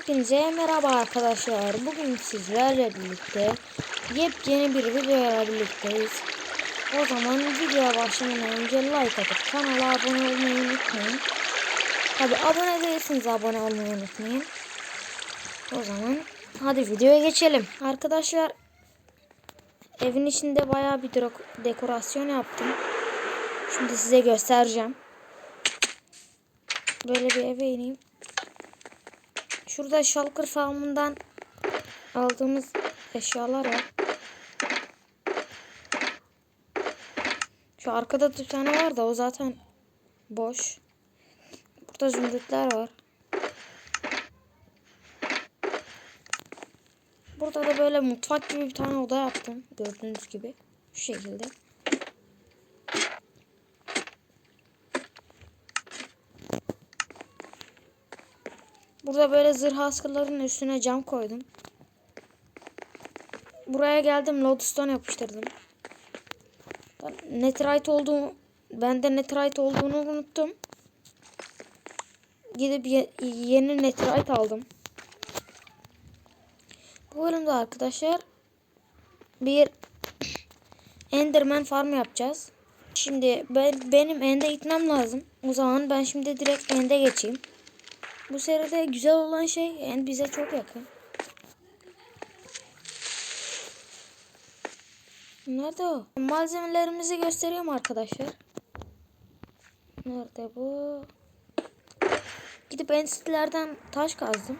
Hepinize merhaba arkadaşlar. Bugün sizlerle birlikte yepyeni bir videoya birlikteyiz. O zaman videoya başlamadan önce like atıp kanala abone olmayı unutmayın. Tabi abone değilsiniz abone olmayı unutmayın. O zaman hadi videoya geçelim. Arkadaşlar evin içinde bayağı bir deko- dekorasyon yaptım. Şimdi size göstereceğim. Böyle bir eve ineyim. Şurada Shulker Farm'ından aldığımız eşyalar var. Şu arkada bir tane var da o zaten boş. Burada zümrütler var. Burada da böyle mutfak gibi bir tane oda yaptım. Gördüğünüz gibi. Şu şekilde. Burada böyle zırh askıların üstüne cam koydum. Buraya geldim lodestone yapıştırdım. Ben Netherite olduğu bende Netherite olduğunu unuttum. Gidip ye- yeni Netherite aldım. Bu bölümde arkadaşlar bir Enderman farm yapacağız. Şimdi ben, benim ende gitmem lazım. O zaman ben şimdi direkt ende geçeyim. Bu seride güzel olan şey end bize çok yakın. Nerede o? Malzemelerimizi gösteriyorum arkadaşlar. Nerede bu? Gidip enstitülerden taş kazdım.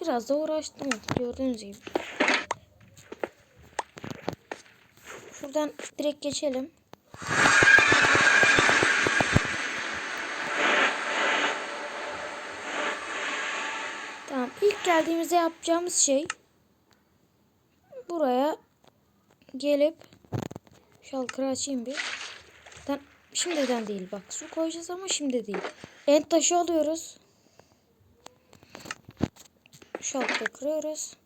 Biraz da uğraştım gördüğünüz gibi. Şuradan direkt geçelim. Tamam ilk geldiğimizde yapacağımız şey buraya gelip şalkırı açayım bir. Ben şimdiden değil bak su koyacağız ama şimdi değil. End taşı alıyoruz. Şalkırı kırıyoruz.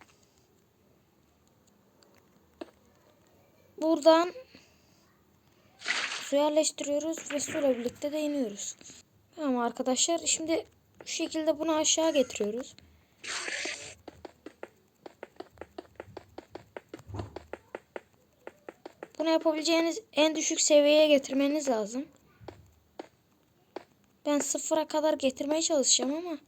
Buradan su yerleştiriyoruz ve suyla birlikte de iniyoruz. Tamam arkadaşlar şimdi şu şekilde bunu aşağı getiriyoruz. Bunu yapabileceğiniz en düşük seviyeye getirmeniz lazım. Ben sıfıra kadar getirmeye çalışacağım ama.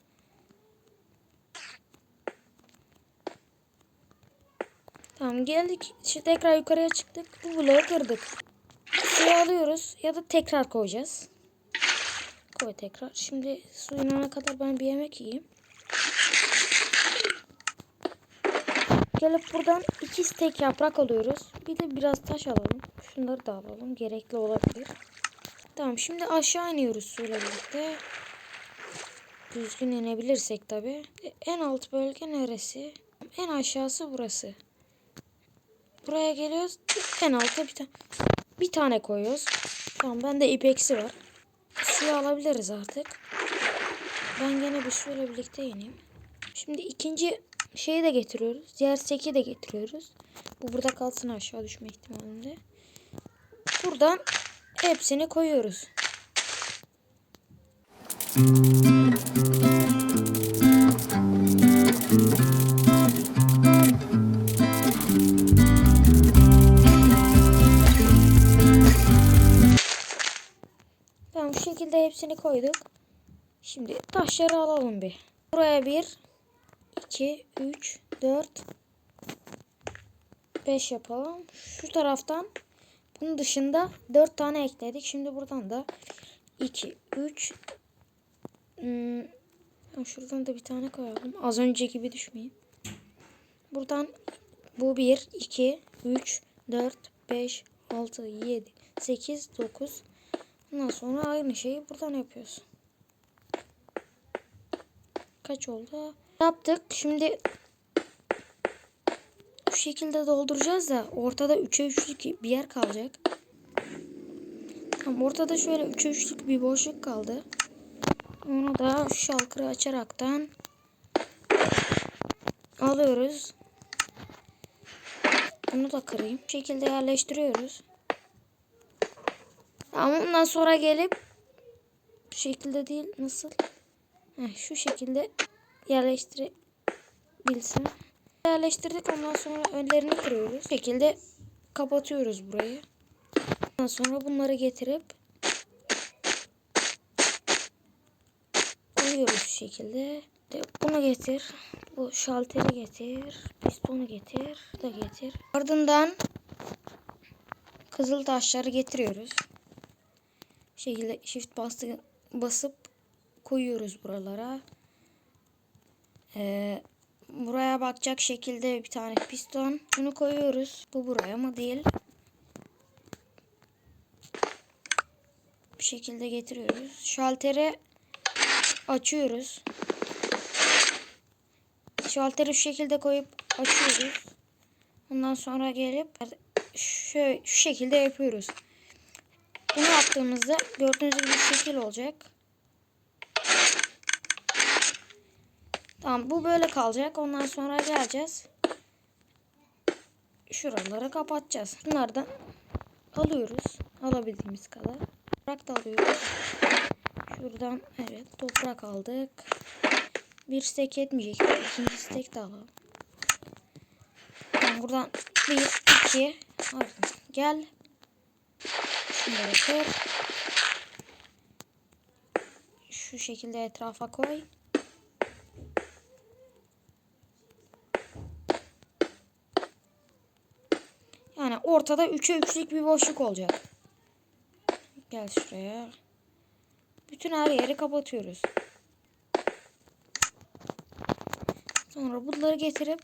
Tamam geldik. Şimdi tekrar yukarıya çıktık. Bu bloğu kırdık. Suyu alıyoruz ya da tekrar koyacağız. Koy tekrar. Şimdi su inana kadar ben bir yemek yiyeyim. Gelip buradan iki stek yaprak alıyoruz. Bir de biraz taş alalım. Şunları da alalım. Gerekli olabilir. Tamam şimdi aşağı iniyoruz suyla birlikte. Düzgün inebilirsek tabi. En alt bölge neresi? En aşağısı burası. Buraya geliyoruz. En alta bir tane bir tane koyuyoruz. Tamam bende ipeksi var. Suyu alabiliriz artık. Ben gene bir suyla birlikte ineyim. Şimdi ikinci şeyi de getiriyoruz. Diğer seki de getiriyoruz. Bu burada kalsın aşağı düşme ihtimalinde. Buradan hepsini koyuyoruz. Tamam şu şekilde hepsini koyduk. Şimdi taşları alalım bir. Buraya bir, iki, üç, dört, beş yapalım. Şu taraftan bunun dışında dört tane ekledik. Şimdi buradan da iki, üç, hmm, şuradan da bir tane koyalım. Az önce gibi düşmeyin. Buradan bu bir, iki, üç, dört, beş, altı, yedi, sekiz, dokuz. Ondan sonra aynı şeyi buradan yapıyoruz. Kaç oldu? Yaptık. Şimdi bu şekilde dolduracağız da ortada 3'e 3'lük bir yer kalacak. Tam ortada şöyle 3'e 3'lük bir boşluk kaldı. Onu da şalkırı açaraktan alıyoruz. Bunu da kırayım. Bu şekilde yerleştiriyoruz. Ama ondan sonra gelip bu şekilde değil nasıl? Heh, şu şekilde yerleştirebilsem. Yerleştirdik ondan sonra önlerini kırıyoruz. Bu şekilde kapatıyoruz burayı. Ondan sonra bunları getirip koyuyoruz şu şekilde. De Bunu getir. Bu şalteri getir. Pistonu getir. Bu da getir. Ardından kızıl taşları getiriyoruz. Bu şekilde shift bastı, basıp koyuyoruz buralara. Ee, buraya bakacak şekilde bir tane piston. Şunu koyuyoruz. Bu buraya mı değil. Bir şekilde getiriyoruz. Şalteri açıyoruz. Şalteri şu şekilde koyup açıyoruz. Ondan sonra gelip şöyle şu şekilde yapıyoruz. Bunu yaptığımızda gördüğünüz gibi şekil olacak. Tamam bu böyle kalacak. Ondan sonra geleceğiz. Şuraları kapatacağız. Bunlardan alıyoruz. Alabildiğimiz kadar. Toprak da alıyoruz. Şuradan evet toprak aldık. Bir stek yetmeyecek. İkinci stek de alalım. Tamam, buradan bir, iki. Pardon. Gel. Şunları kır. Şu şekilde etrafa koy. Yani ortada 3'e 3'lük bir boşluk olacak. Gel şuraya. Bütün her yeri kapatıyoruz. Sonra bunları getirip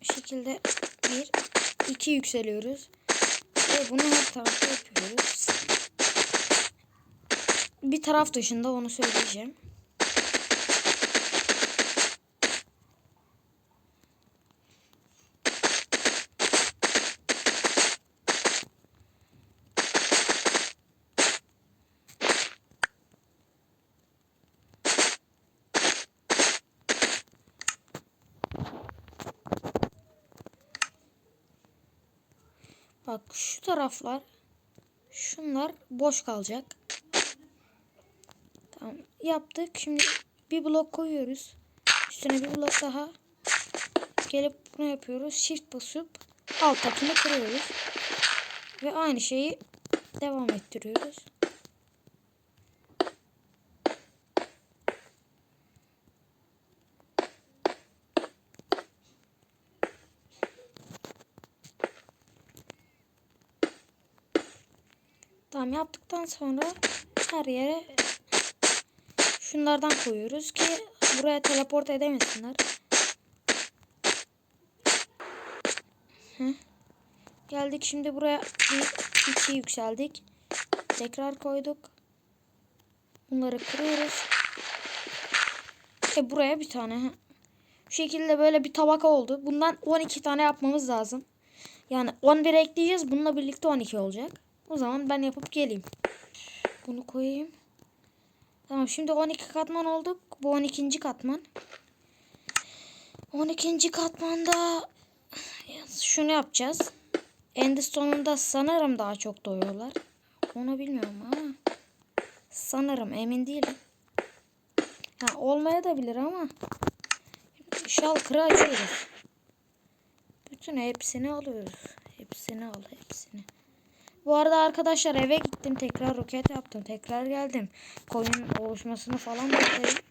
bu şekilde bir, iki yükseliyoruz. Ve bunu her tarafta yapıyoruz. Bir taraf dışında onu söyleyeceğim. Bak şu taraflar şunlar boş kalacak. Tamam yaptık. Şimdi bir blok koyuyoruz. Üstüne bir blok daha. Gelip bunu yapıyoruz. Shift basıp alttakini kırıyoruz. Ve aynı şeyi devam ettiriyoruz. Tamam yaptıktan sonra her yere şunlardan koyuyoruz ki buraya teleport edemesinler. Heh. Geldik şimdi buraya bir iki yükseldik. Tekrar koyduk. Bunları kırıyoruz. E buraya bir tane. Şu şekilde böyle bir tabaka oldu. Bundan 12 tane yapmamız lazım. Yani 11 ekleyeceğiz. Bununla birlikte 12 olacak. O zaman ben yapıp geleyim. Bunu koyayım. Tamam şimdi 12 katman olduk. Bu 12. katman. 12. katmanda şunu yapacağız. Endstone'unda sanırım daha çok doyuyorlar. Onu bilmiyorum ama sanırım emin değilim. Ha, olmaya da bilir ama şalkırı açıyoruz. Bütün hepsini alıyoruz. Hepsini al hepsini. Bu arada arkadaşlar eve gittim. Tekrar roket yaptım. Tekrar geldim. Koyun oluşmasını falan bekledim.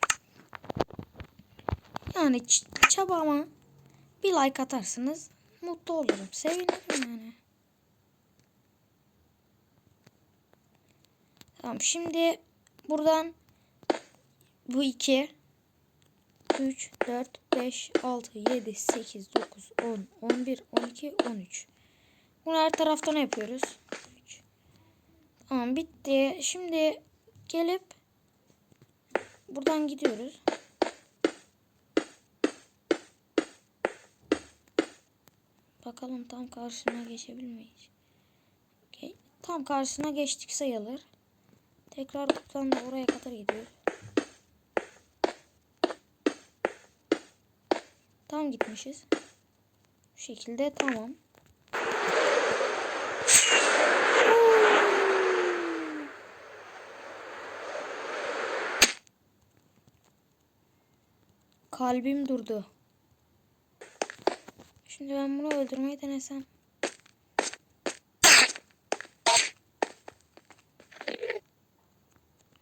Yani çabama bir like atarsınız. Mutlu olurum. Sevinirim yani. Tamam şimdi buradan bu 2 3 4 5 6 7 8 9 10 11 12 13 bunu her taraftan yapıyoruz. Tamam bitti. Şimdi gelip buradan gidiyoruz. Bakalım tam karşısına geçebilir miyiz? Ge tam karşısına geçtik sayılır. Tekrar buradan da oraya kadar gidiyor. Tam gitmişiz. Bu şekilde tamam. Kalbim durdu. Şimdi ben bunu öldürmeyi denesem.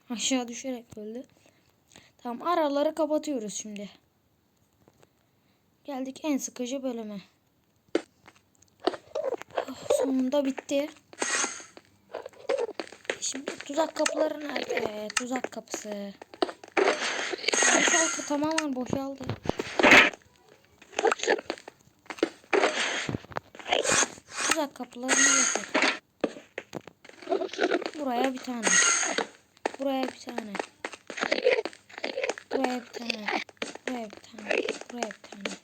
Aşağı düşerek öldü. Tamam araları kapatıyoruz şimdi. Geldik en sıkıcı bölüme. Oh, sonunda bitti. Şimdi tuzak kapıları nerede? Tuzak kapısı. Boşaldı tamamen boşaldı. Tuzak kapılarını getir. Buraya bir tane. Buraya bir tane. Buraya bir tane. Buraya bir tane. Buraya bir tane.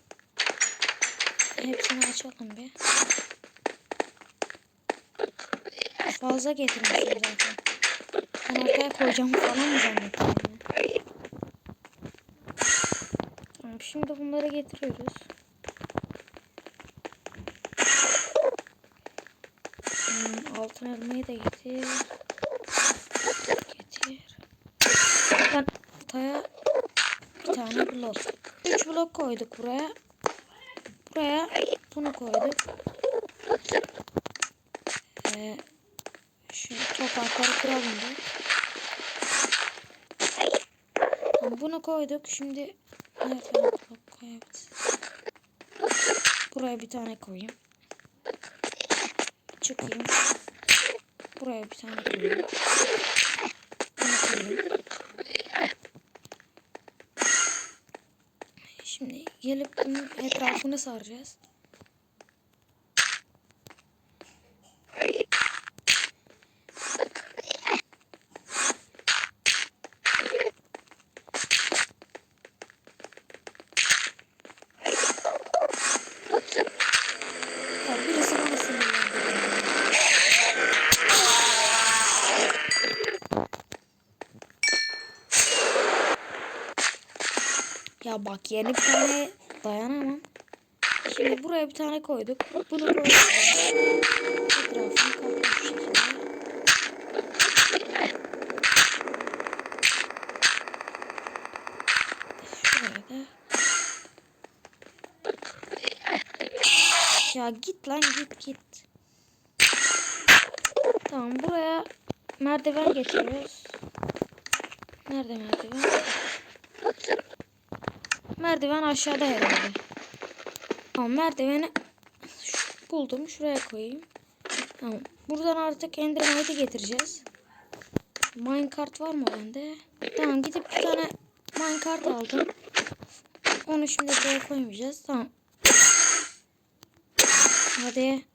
Hepsini açalım bir. Fazla getirmişim zaten. Ben ortaya koyacağım falan mı zannettim ya? Tamam, şimdi bunları getiriyoruz. Hmm, altın elmayı da getir. Getir. Ben ortaya bir tane blok. Üç blok koyduk buraya. Buraya bunu koyduk. Ee, şu toprakları kıralım da. Bunu koyduk. Şimdi koyabiliriz? Buraya bir tane koyayım. Çıkayım. Buraya bir tane koyayım. Koyayım. Şimdi gelip bunun etrafını saracağız. Ya birisi bana sinirlendi. Ya bak yeni bir tane dayanamam. Şimdi buraya bir tane koyduk. Bunu koyduk. Etrafını kapat şu şekilde. Şuraya da. Ya git lan git git. Tamam buraya merdiven getiriyoruz. Nerede merdiven? Merdiven aşağıda herhalde. Tamam merdiveni buldum. Şuraya koyayım. Tamam. Buradan artık Endermite'i getireceğiz. Minecart var mı bende? Tamam gidip bir tane minecart aldım. Onu şimdi buraya koymayacağız. Tamam. Hadi.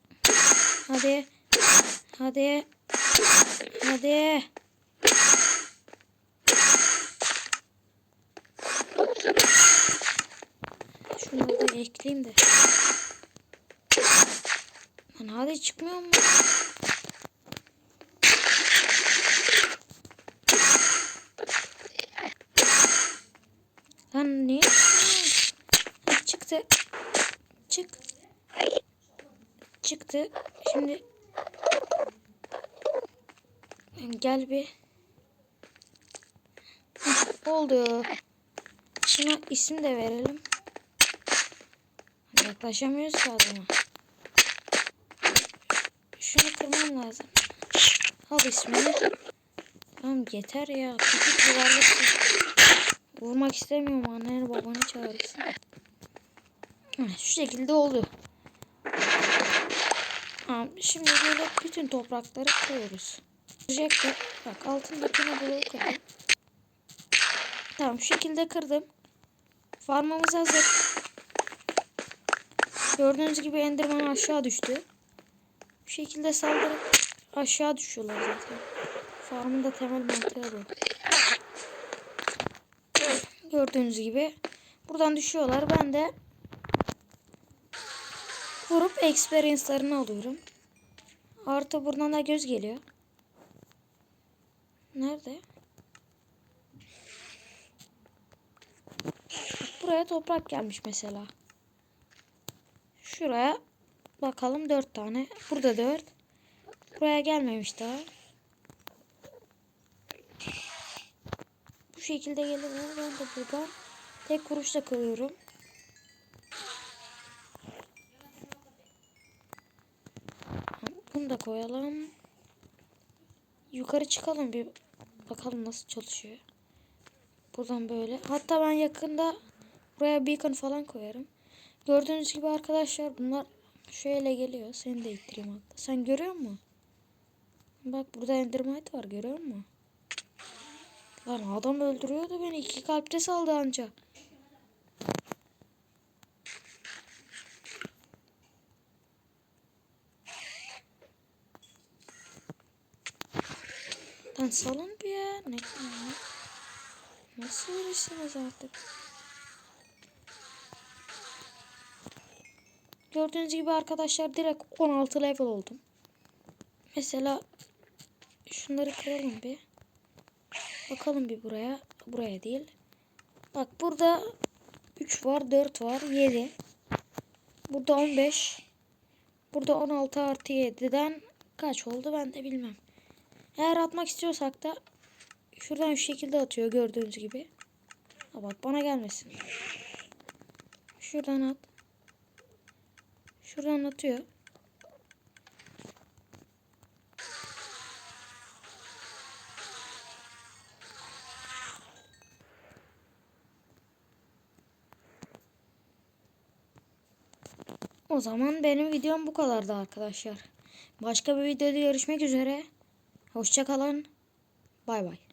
Hadi. Hadi. Hadi. Şunları da ekleyeyim de. Lan hadi çıkmıyor mu? Lan niye? Çıktı. Çık. Çıktı. Şimdi gel bir. Oldu. Şuna isim de verelim. Yaklaşamıyoruz ki adama. Şunu kırmam lazım. Al ismini. Tamam yeter ya. Küçük yuvarlak. Vurmak istemiyorum. Anneni babanı çağırırsın. Şu şekilde oldu. Şimdi böyle bütün toprakları koyuyoruz. Kıracaktır. Bak altındakini buraya kırdım. Tamam şu şekilde kırdım. Farmamız hazır. Gördüğünüz gibi Enderman aşağı düştü. Bu şekilde saldırıp aşağı düşüyorlar zaten. Farmın da temel mantığı bu. Gördüğünüz gibi buradan düşüyorlar. Ben de vurup experience'larını alıyorum. Artı buradan da göz geliyor. Nerede? Buraya toprak gelmiş mesela. Şuraya bakalım dört tane. Burada dört. Buraya gelmemiş daha. Bu şekilde gelirler. Ben de buradan Tek kuruşla kırıyorum. Bunu da koyalım. Yukarı çıkalım bir bakalım nasıl çalışıyor. Buradan böyle. Hatta ben yakında buraya beacon falan koyarım. Gördüğünüz gibi arkadaşlar bunlar şöyle geliyor. Seni de ittireyim hatta. Sen görüyor musun? Bak burada endermite var görüyor musun? Lan adam öldürüyordu beni. iki kalpte saldı anca. Lan salın bir ya. Ne, ne, nasıl verirsiniz artık? Gördüğünüz gibi arkadaşlar direkt 16 level oldum. Mesela şunları kıralım bir. Bakalım bir buraya. Buraya değil. Bak burada 3 var, 4 var, 7. Burada 15. Burada 16 artı 7'den kaç oldu ben de bilmem. Eğer atmak istiyorsak da şuradan şu şekilde atıyor gördüğünüz gibi. Ha bak bana gelmesin. Şuradan at. Şuradan atıyor. O zaman benim videom bu kadardı arkadaşlar. Başka bir videoda görüşmek üzere. Hoşçakalın. Bay bay.